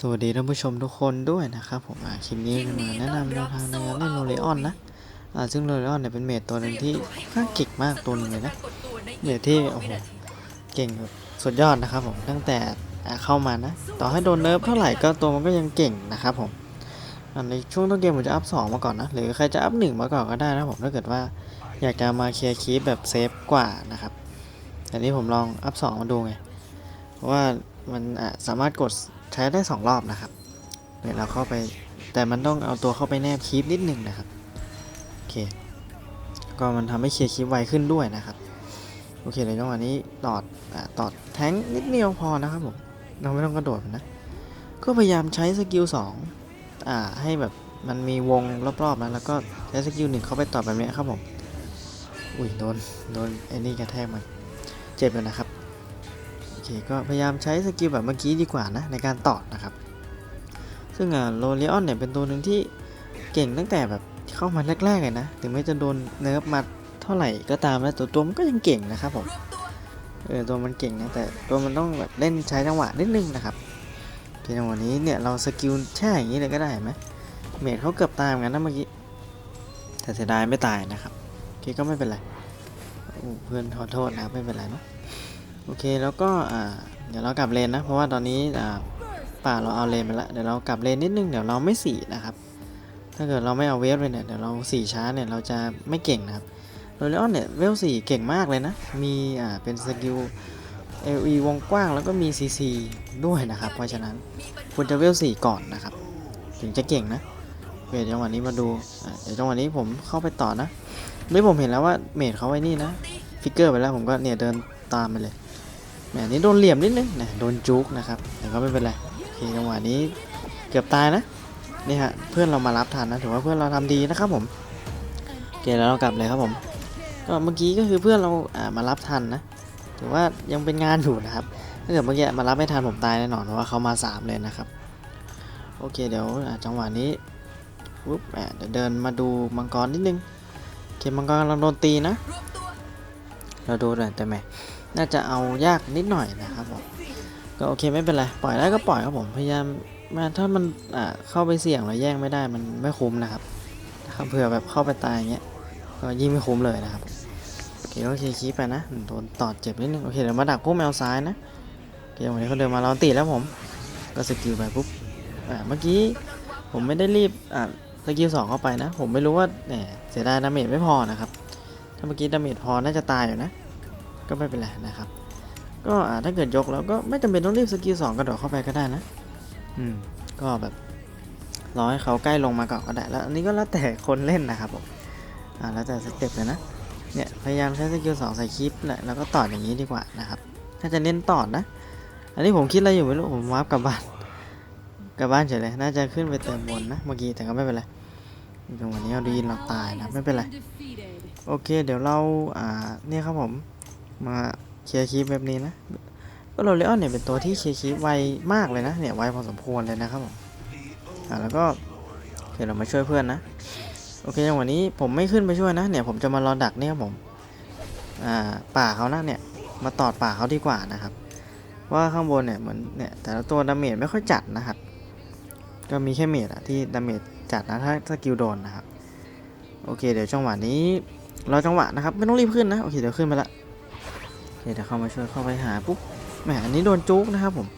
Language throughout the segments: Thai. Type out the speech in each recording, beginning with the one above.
สวัสดีท่านผู้ชมทุกคนด้วยนะครับผมคลิปนี้จะมาแนะนำแนวทางในการเล่นโรเลออนนะซึ่งโรเลออนเนี่ยเป็นเมจตัวหนึ่งที่ค่อนข้าเก่งมากตัวหนึงเลยนะเมจที่โอ้โหเก่งสุดยอดนะครับผมตั้งแต่เข้ามานะ ต่อให้โดนเนิร์ฟเท่าไหร่ก็ตัวมันก็ยังเก่งนะครับผมในช่วงต้นเกมผมจะอัพ2มาก่อนนะหรือใครจะอัพ1มาก่อนก็ได้นะผมถ้าเกิดว่าอยากจะมาเคลียร์คีปแบบเซฟกว่านะครับแต่นี้ผมลองอัพ2มาดูไงเพราะว่ามันสามารถกด ใช้ได้ 2 รอบนะครับเดี๋ยเราเข้าไปแต่มันต้องเอาตัวเข้าไปแนบคีปนิดนึงนะครับโอเคก็มันทำให้เคลียร์คีปไวขึ้นด้วยนะครับโอเคเลยจังหวะนี้ตอดอตอดแทงนิดเดียวพอนะครับผมเราไม่ต้องกระโดดนะก็พยายามใช้สกิล2อ่าให้แบบมันมีวงรอบๆนะแล้วก็ใช้สกิลหนึ่งเข้าไปตอดแบบนี้ครับผมอุ้ยโดนโดนไอ้นี่กระแทกมันเจ็บอยู่นะครับ เคก็พยายามใช้สกิลแบบเมื่อกี้ดีกว่านะในการตอดนะครับ ซึ่งอะโรเลออนเนี่ยเป็นตัวหนึ่งที่เก่งตั้งแต่แบบเข้ามาแรกๆเลยนะ ถึงแม้จะโดนเนิร์ฟมาเท่าไหร่ก็ตามนะตัวตัวมันก็ยังเก่งนะครับผมเออตัวมันเก่งนะแต่ตัวมันต้องแบบเล่นใช้จังหวะนิดนึงนะครับทีจังหวะนี้เนี่ยเราสกิลแช่อย่างนี้เลยก็ได้ไหมเมดเขาเกือบตายเหมือนกันนะเมื่อกี้แต่เสียดายไม่ตายนะครับโอเคก็ไม่เป็นไรเพื่อนขอโทษนะไม่เป็นไรเนาะ โอเคแล้วก็เดี๋ยวเรากลับเลนนะ เพราะว่าตอนนี้ป่าเราเอาเลนไปแล้วเดี๋ยวเรากลับเลนนิดนึงเดี๋ยวเราไม่สีนะครับ ถ้าเกิดเราไม่เอาเวฟเลยเนี่ยเดี๋ยวเราสีช้าเนี่ยเราจะไม่เก่งนะครับโรเลออนเนี่ยเวลสี่เก่งมากเลยนะ มีอ่าเป็นสกิล LE วงกว้างแล้วก็มี CC ด้วยนะครับ เพราะฉะนั้นควรจะเวลสี่ก่อนนะครับ ถึงจะเก่งนะเดี๋ยวจังหวะนี้มาดูเดี๋ยวจังหวะนี้ผมเข้าไปต่อนะไม่ผมเห็นแล้วว่าเมดเขาไว้นี่นะ ฟิกเกอร์ไปแล้วผมก็เนี่ยเดินตามไปเลย แหมนี่โดนเหลี่ยมนิดนึงนะโดนจุกนะครับแต่ก็ไม่เป็นไรโอเคจังหวะนี้เกือบตายนะนี่ฮะเพื่อนเรามารับทันนะถือว่าเพื่อนเราทำดีนะครับผมโอเคแล้วเรากลับเลยครับผม ก็เมื่อกี้ก็คือเพื่อนเราอ่ามารับทันนะถือว่ายังเป็นงานอยู่นะครับถ้าเกิดเมื่อกี้มารับไม่ทันผมตายแน่นอนเพราะว่าเขามาสามเลยนะครับโอเคเดี๋ยวจังหวะนี้ปุ๊บเดี๋ยวเดินมาดูมังกรนิดนึงโอเคมังกรกำลังโดนตีนะเราดูหน่อยแต่แม่ น่าจะเอายากนิดหน่อยนะครับผมก็โอเคไม่เป็นไรปล่อยได้ก็ปล่อยครับผมพยายามมาถ้ามันเข้าไปเสี่ยงแล้วแย่งไม่ได้มันไม่คุ้มนะครับเผื่อแบบเข้าไปตายอย่างเงี้ยก็ยิ่งไม่คุ้มเลยนะครับโอเคโอเคคีไปนะโดนตอดเจ็บนิดนึงโอเคเดี๋ยวมาดักพวกแมวซ้ายนะโอเควันนี้เขาเดินมาเราตีแล้วผม ก็สกิลไปปุ๊บอ่าเมื่อกี้ผมไม่ได้รีบอ่าสกิลสองเข้าไปนะ ผมไม่รู้ว่าแหมเสียดายดาเมจไม่พอนะครับ ถ้าเมื่อกี้ดาเมจพอน่าจะตายอยู่นะ ก็ไม่เป็นไรนะครับ ก็ถ้าเกิดยกแล้วก็ไม่จำเป็นต้องรีบสกิลสองกระโดดเข้าไปก็ได้นะ อืม ก็แบบรอให้เขาใกล้ลงมาก่อนก็ได้แล้วอันนี้ก็แล้วแต่คนเล่นนะครับผมอ่าแล้วแต่สเต็ปเลยนะเนี่ยพยายามใช้สกิลสองใส่คลิปแหละแล้วก็ต่ออย่างนี้ดีกว่านะครับ ถ้าจะเน้นต่อนะ อันนี้ผมคิดอะไรอยู่ไม่รู้ผมวาร์ปกลับบ้านกลับบ้านเฉยเลยน่าจะขึ้นไปเติมบนนะเมื่อกี้แต่ก็ไม่เป็นไรจังวะนี้เอาดีนเราตายนะไม่เป็นไรโอเค เดี๋ยวเราอ่าเนี่ยครับผม มาเคลียร์คีปแบบนี้นะ ก็โรเลออนเนี่ยเป็นตัวที่เคลียร์คีปไวมากเลยนะ เนี่ยไวพอสมควรเลยนะครับผมอ่าแล้วก็เดี๋ยวเรามาช่วยเพื่อนนะ โอเคจังหวะนี้ผมไม่ขึ้นไปช่วยนะ เนี่ยผมจะมารอดักเนี่ยครับผม อ่าป่าเขานะเนี่ย มาตอดป่าเขาดีกว่านะครับ ว่าข้างบนเนี่ยเหมือนเนี่ยแต่ละตัวดาเมจไม่ค่อยจัดนะครับ ก็มีแค่เมจอะที่ดาเมจจัดนะถ้าสกิลโดนนะครับ โอเคเดี๋ยวจังหวะนี้รอจังหวะนะครับ ไม่ต้องรีบขึ้นนะ โอเคเดี๋ยวขึ้นไปละ คเดี๋ยวเข้ามาช่วยเข้าไปหาปุ๊บแหมอันนี้โดนจุกนะครับผม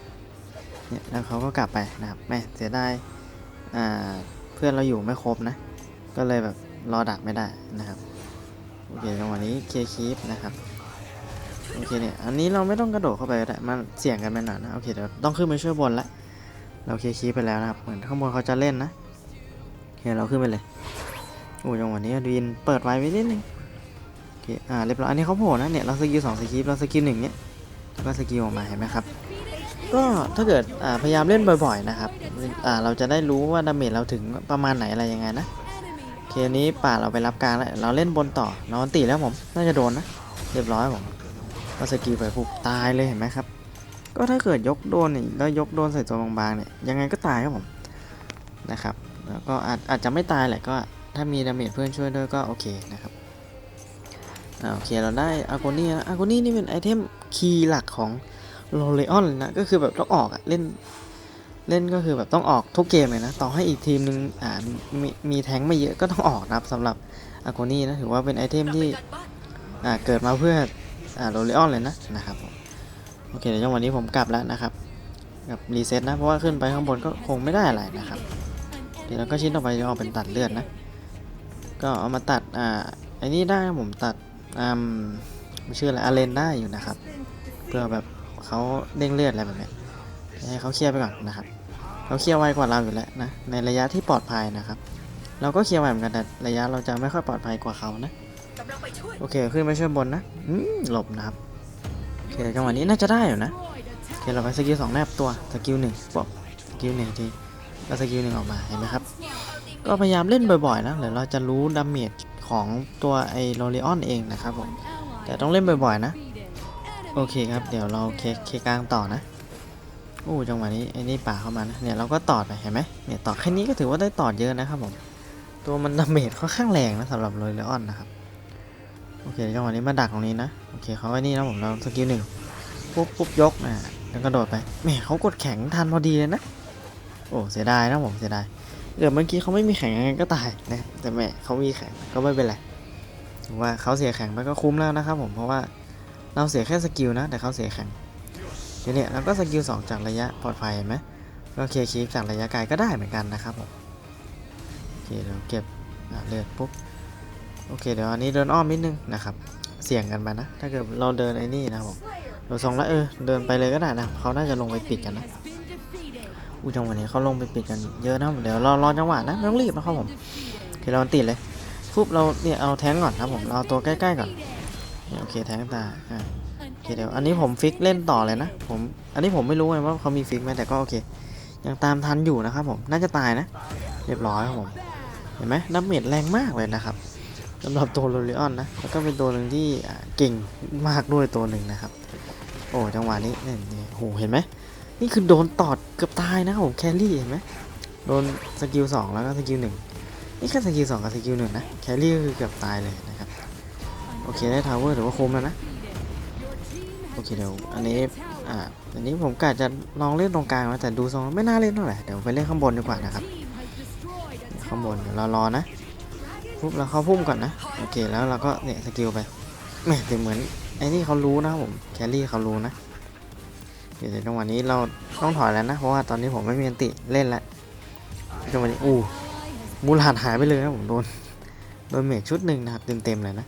เนี่ยแล้วเขาก็กลับไปนะครับแหมเสียดายอ่าเพื่อนเราอยู่ไม่ครบนะ ก็เลยแบบรอดักไม่ได้นะครับโอเคจังหวะนี้เคลียร์คีปนะครับโอเคเนี่ยอันนี้เราไม่ต้องกระโดดเข้าไปก็ได้มันเสี่ยงกันไปหน่อยนะโอเคเดี๋ยวต้องขึ้นไปช่วยบนละเราเคลียร์คีปไปแล้วนะครับเหมือนข้างบนเขาจะเล่นนะโอเคเราขึ้นไปเลยโอ้จังหวะนี้ดีนเปิดไว้ไว้นิดนึง คอ่าเรียบร้อยอันนี้เขาโผล่นะเนี่ยเราสกิลสองสกิลเราสกิลหนึ่งเนี่ยก็สกิลออกมาเห็นไหมครับก็ถ้าเกิดอ่าพยายามเล่นบ่อยๆนะครับอ่าเราจะได้รู้ว่าดาเมจเราถึงประมาณไหนอะไรยังไงนะโอเคอันนี้ป่าเราไปรับกลางแล้วเราเล่นบนต่อเราอันตีแล้วผมน่าจะโดนนะเรียบร้อยผมก็สกิลไปปุ๊บตายเลยเห็นไหมครับก็ถ้าเกิดยกโดนนี่แล้วยกโดนใส่ตัวบางๆเนี่ยยังไงก็ตายครับผมนะครับแล้วก็อาจอาจจะไม่ตายแหละก็ถ้ามีดาเมจเพื่อนช่วยด้วยก็โอเคนะครับ โอเคเราได้อากนี่นะอากนี่นี่เป็นไอเทมคีย์หลักของโรเลออนนะก็คือแบบต้องออกอะเล่นเล่นก็คือแบบต้องออกทุกเกมเลยนะ ต่อให้อีกทีมหนึ่งอ่ามีมีแทงไม่เยอะก็ต้องออกนะครับสำหรับอาโกนี่นะถือว่าเป็นไอเทมที่อ่าเกิดมาเพื่ออ่าโรเลออนเลยนะนะครับผมโอเคเดี๋ยวจังหวะนี้ผมกลับแล้วนะครับกับรีเซ็ตนะเพราะว่าขึ้นไปข้างบนก็คงไม่ได้อะไรนะครับ เดี๋ยวเราก็ชิ้นต่อไปจะเอาเป็นตัดเลือดนะ ก็เอามาตัดอ่าไอ้นี่ได้ผมตัด อ่ามันชื่ออะไรอาเลนได้อยู่นะครับ เพื่อแบบเขาเด้งเลือดอะไรแบบนี้ให้เขาเคลียร์ไปก่อนนะครับเขาเคลียร์ไวกว่าเราอยู่แล้วนะในระยะที่ปลอดภัยนะครับ เราก็เคลียร์ไวเหมือนกันแต่ระยะเราจะไม่ค่อยปลอดภัยกว่าเขานะโอเคขึ้นไปช่วยบนนะอืหลบนะครับโอเคจังหวะนี้น่าจะได้อยู่นะโอเคเราไปสกิลสองแนบตัวสกิลหนึ่งบอกสกิลหนึ่งทีแล้วสกิลหนึ่งออกมาเห็นไหมครับก็พยายามเล่นบ่อยๆนะเดี๋ยวเราจะรู้ดาเมจ ของตัวไอโรเลออนเองนะครับผม แต่ต้องเล่นบ่อยๆนะ โอเคครับ เดี๋ยวเราเคเคกลางต่อนะโอ้จังหวะนี้ไอ้นี่ป่าเข้ามานะเนี่ยเราก็ตอดไปเห็นไหมเนี่ยตอดแค่นี้ก็ถือว่าได้ตอดเยอะนะครับผม ตัวมันดาเมจค่อนข้างแรงนะสำหรับโรเลออนนะครับ โอเคจังหวะนี้มาดักตรงนี้นะ โอเคเขาไอ้นี่นะผมเราสกิลหนึ่งปุ๊บปุ๊บยกนะแล้วก็โดดไปแหมเขากดแข็งทันพอดีเลยนะ โอ้เสียดายนะผมเสียดาย เกิดเมื่อกี้เขาไม่มีแข่งยังไงก็ตายนะแต่แม่เขามีแข่งก็ไม่เป็นไรว่าเขาเสียแข่งไปก็คุ้มแล้วนะครับผมเพราะว่าเราเสียแค่สกิลนะ แต่เขาเสียแข่งทีเนี้ยเราก็สกิล2จากระยะปลอดภัยไหมก็เคลียร์คีฟจากระยะไกลก็ได้เหมือนกันนะครับผมโอเคเดี๋ยวเก็บเลือดปุ๊บโอเคเดี๋ยวอันนี้เดินอ้อมนิดนึงนะครับเสี่ยงกันไปนะ ถ้าเกิดเราเดินไอ้นี่นะครับผมเราทรงแล้วเออเดินไปเลยก็ได้นะเขาน่าจะลงไปปิดกันนะ อู้จังหวะนี้เขาลงไปปิดกันเยอะนะเดี๋ยวรอรอจังหวะนะไม่ต้องรีบนะครับผมโอเคเราติดเลยปุ๊บเราเนี่ยเอาแทงก่อนครับผมเราตัวใกล้ๆก่อนโอเคแทงตาอ่าโอเคเดี๋ยวอันนี้ผมฟิกเล่นต่อเลยนะผมอันนี้ผมไม่รู้ไงว่าเขามีฟิกไหมแต่ก็โอเค ยังตามทันอยู่นะครับผมน่าจะตายนะ เรียบร้อยครับผมเห็นไหมดาเมจแรงมากเลยนะครับสำหรับตัวโรลิออนนะแล้วก็เป็นตัวหนึ่งที่เก่งมากด้วยตัวหนึ่งนะครับ โอ้จังหวะนี้นี่ยเนี่ยโหเห็นไหม นี่คือโดนตอดเกือบตายนะครับผมแครี่เห็นไหมโดนสกิลสองแล้วก็สกิลหนึ่งนี่แค่สกิลสองกับสกิลหนึ่งนะแครี่ก็คือเกือบตายเลยนะครับโอเคได้ทาวเวอร์ถือว่าคุมแล้วนะโอเคเดี๋ยวอันนี้อ่าอันนี้ผมกะจะลองเล่นตรงกลางนะแต่ดูทรงไม่น่าเล่นเท่าไหร่เดี๋ยวไปเล่นข้างบนดีกว่านะครับข้างบนเดี๋ยวเรารอนะปุ๊บเราเข้าพุ่มก่อนนะโอเคแล้วเราก็เนี่ยสกิลไปแหมแต่เหมือนไอ้นี่เขารู้นะครับผมแครี่เขารู้นะ เดี๋ยวจังหวะนี้เราต้องถอยแล้วนะ เพราะว่าตอนนี้ผมไม่มีอันติเล่นแล้วจังหวะนี้อู้มูลหาดหายไปเลยนะผมโดนโดนเมจชุดหนึ่งนะครับเต็มๆเลยนะ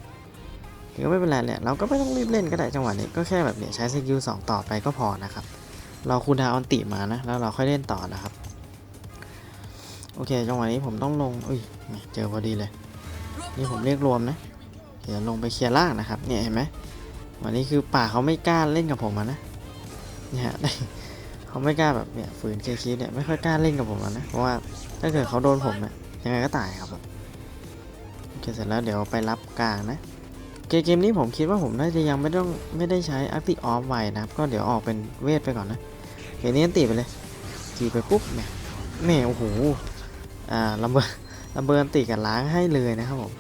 ถือว่าไม่เป็นไรเนี่ยเราก็ไม่ต้องรีบเล่นก็ได้จังหวะนี้ก็แค่แบบเนี่ยใช้สกิลสองต่อไปก็พอนะครับ เราคูลดาวอันติมานะแล้วเราค่อยเล่นต่อนะครับ โอเคจังหวะนี้ผมต้องลงอุ้ยเจอพอดีเลย นี่ผมเรียกรวมนะเดี๋ยวลงไปเคลียร์ล่างนะครับเนี่ยเห็นไหมวันนี้คือป่าเขาไม่กล้าเล่นกับผมอะ นะเนี่ยฮะเขาไม่กล้าแบบเนี่ยฝืนเคคีเนี่ยไม่ค่อยกล้าเล่นกับผมแล้วนะเพราะว่าถ้าเกิดเขาโดนผมเนี่ยยังไงก็ตายครับผมโอเคเสร็จแล้วเดี๋ยวไปรับกลางนะเกมนี้ผมคิดว่าผมน่าจะยังไม่ต้องไม่ได้ใช้อัพติออฟไว้นะครับ ก็เดี๋ยวออกเป็นเวทไปก่อนนะเกมนี้ตีไปเลยตีไปปุ๊บเนี่ยแม่โอ้โหอ่าลำเบอร์ลำเบอร์ตีกันล้างให้เลยนะครับผม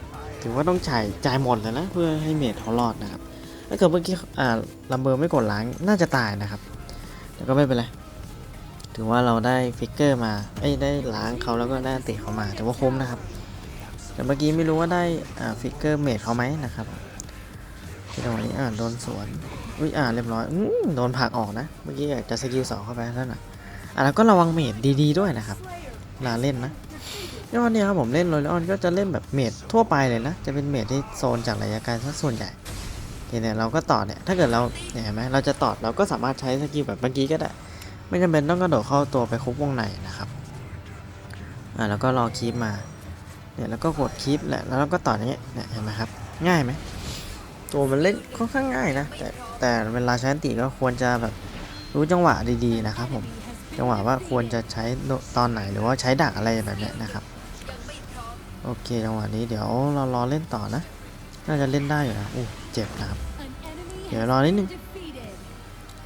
ถือว่าต้องจ่ายจ่ายหมดเลยนะเพื่อให้เมทเขารอดนะครับถ้าเกิดเมื่อกี้อ่าลัมเบอร์ไม่กดล้างน่าจะตายนะครับ แต่ก็ไม่เป็นไร ถือว่าเราได้ฟิกเกอร์มาเอ้ยได้ล้างเขาแล้วก็ได้อันติเขามา แต่ว่าคุ้มนะครับ แต่เมื่อกี้ไม่รู้ว่าได้อ่าฟิกเกอร์เมดเขาไหมนะครับที่ตรงนี้อ่าโดนสวน อุ้ยอ่าเรียบร้อยอื้อโดนผลักออกนะ เมื่อกี้อยากจะสกิลสองเข้าไปนั่นน่ะอ่าแล้วก็ระวังเมดดีๆด้วยนะครับลาเล่นนะในวันนี้ครับผมเล่นโรลออนก็จะเล่นแบบเมดทั่วไปเลยนะ จะเป็นเมดที่โซนจากระยะไกลซะส่วนใหญ่ เนี่ยเราก็ต่อเนี่ยถ้าเกิดเราเห็นไหมเราจะต่อเราก็สามารถใช้สกิลแบบเมื่อกี้ก็ได้ ไม่จำเป็นต้องกระโดดเข้าตัวไปคุกวงในนะครับอ่าแล้วก็รอคีปมาเนี่ยแล้วก็กดคีปแหละแล้วเราก็ต่ออย่างเงี้ยเนี่ยเห็นไหมครับง่ายไหมตัวมันเล่นค่อนข้างง่ายนะแต่แต่เวลาใช้ติก็ควรจะแบบรู้จังหวะดีๆนะครับผมจังหวะว่าควรจะใช้ตอนไหนหรือว่าใช้ดักอะไรแบบนี้นะครับโอเคจังหวะนี้เดี๋ยวเรารอเล่นต่อนะ น่าจะเล่นได้อยู่นะอู้ เจ็บนะครับ เดี๋ยวรอนิดนึง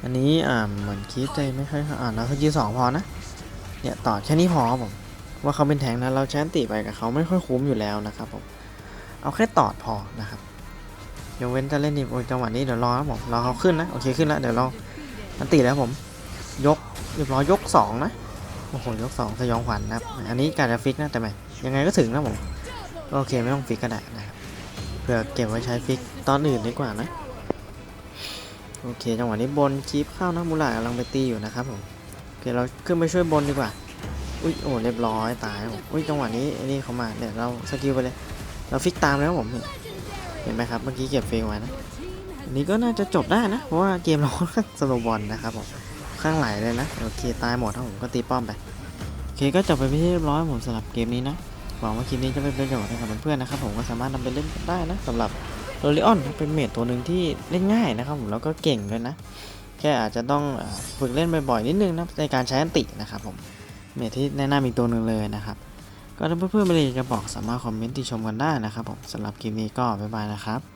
อันนี้อ่าเหมือนคีฟใจไม่ค่อยอ่านเราสกิลสองพอนะ เนี่ยต่อแค่นี้พอครับผม ว่าเขาเป็นแทงนะเราแชนติไปกับเขาไม่ค่อยคุ้มอยู่แล้วนะครับผม เอาแค่ตอดพอนะครับยกเว้นจะเล่นอีกโอ้ยจังหวะนี้เดี๋ยวรอครับผมรอเขาขึ้นนะโอเคขึ้นแล้วเดี๋ยวเราอันติแล้วผม ยกเรียบร้อยยกสองนะโอ้โหยกสองสยองขวัญนะครับอันนี้การจะฟิกนะแต่ไม่ยังไงก็ถึงนะผมก็โอเคไม่ต้องฟิกก็ได้นะครับเพื่อเก็บไว้ใช้ฟิก ตอนอื่นดีกว่านะ โอเคจังหวะนี้บนคีปเข้านะมูลากำลังไปตีอยู่นะครับผมโอเคเราขึ้นไปช่วยบนดีกว่า อุ้ยโอ้เรียบร้อยตายอุ้ยจังหวะนี้ไอ้นี่เขามาเดี๋ยวเราสกิลไปเลย เราฟิกตามแล้วผมเห็นไหมครับเมื่อกี้เก็บเฟรมไว้นะอันนี้ก็น่าจะจบได้นะ เพราะว่าเกมเราสโลบอลนะครับผมข้างไหลเลยนะโอเคตายหมดครับผมก็ตีป้อมไปโอเคก็จบไปเป็นที่เรียบร้อยผมสำหรับเกมนี้นะหวังว่าคลิปนี้จะเป็นประโยชน์ให้กับเพื่อนๆนะครับผมก็สามารถนำไปเล่นได้นะสำหรับ โรลิออนเป็นเมทตัวหนึ่งที่เล่นง่ายนะครับผมแล้วก็เก่งด้วยนะ แค่อาจจะต้องฝึกเล่นบ่อยๆนิดนึงนะในการใช้อันตินะครับผมเมทที่แนะนำอีกตัวหนึ่งเลยนะครับ ก็ถ้าเพื่อนๆไม่ได้จะบอกสามารถคอมเมนต์ติชมกันได้นะครับผมสำหรับคลิปนี้ก็บ๊ายบายนะครับ